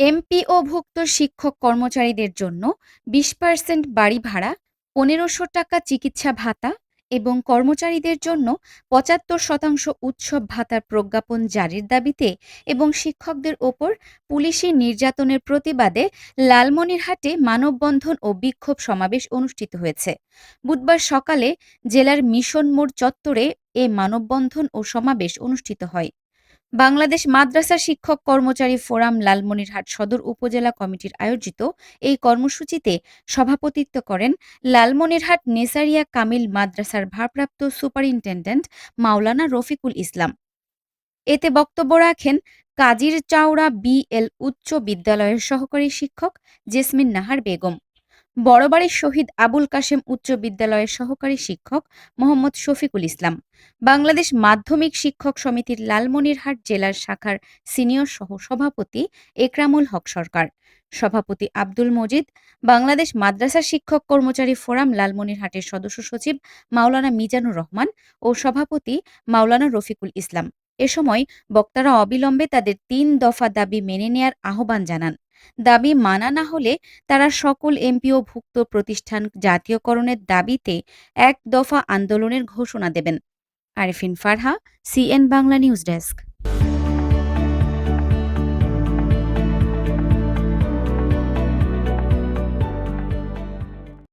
এমপিওভুক্ত শিক্ষক কর্মচারীদের জন্য বিশ পার্সেন্ট বাড়ি ভাড়া, পনেরোশো টাকা চিকিৎসা ভাতা এবং কর্মচারীদের জন্য পঁচাত্তর শতাংশ উৎসব ভাতার প্রজ্ঞাপন জারির দাবিতে এবং শিক্ষকদের ওপর পুলিশি নির্যাতনের প্রতিবাদে লালমনিরহাটে মানববন্ধন ও বিক্ষোভ সমাবেশ অনুষ্ঠিত হয়েছে। বুধবার সকালে জেলার মিশন মোড় চত্বরে এ মানববন্ধন ও সমাবেশ অনুষ্ঠিত হয়। বাংলাদেশ মাদ্রাসা শিক্ষক কর্মচারী ফোরাম লালমনিরহাট সদর উপজেলা কমিটির আয়োজিত এই কর্মসূচিতে সভাপতিত্ব করেন লালমনিরহাট নেসারিয়া কামিল মাদ্রাসার ভারপ্রাপ্ত সুপারিনটেন্ডেন্ট মাওলানা রফিকুল ইসলাম। এতে বক্তব্য রাখেন কাজির চাওড়া বিএল উচ্চ বিদ্যালয়ের সহকারী শিক্ষক জেসমিন নাহার বেগম। বড়বাড়ির শহীদ আবুল কাশেম উচ্চ বিদ্যালয়ের সহকারী শিক্ষক মোহাম্মদ শফিকুল ইসলাম, বাংলাদেশ মাধ্যমিক শিক্ষক সমিতির লালমনিরহাট জেলার শাখার সিনিয়র সহ সভাপতি একরামুল হক সরকার, সভাপতি আব্দুল মজিদ, বাংলাদেশ মাদ্রাসা শিক্ষক কর্মচারী ফোরাম লালমনিরহাটের সদস্য সচিব মাওলানা মিজানুর রহমান ও সভাপতি মাওলানা রফিকুল ইসলাম। এ সময় বক্তারা অবিলম্বে তাদের তিন দফা দাবি মেনে নেয়ার আহ্বান জানান। দাবি মানা না হলে তারা সকল এমপিওভুক্ত প্রতিষ্ঠান জাতীয়করণের দাবিতে এক দফা আন্দোলনের ঘোষণা দেবেন। Arefin Farha, CN Bangla news desk.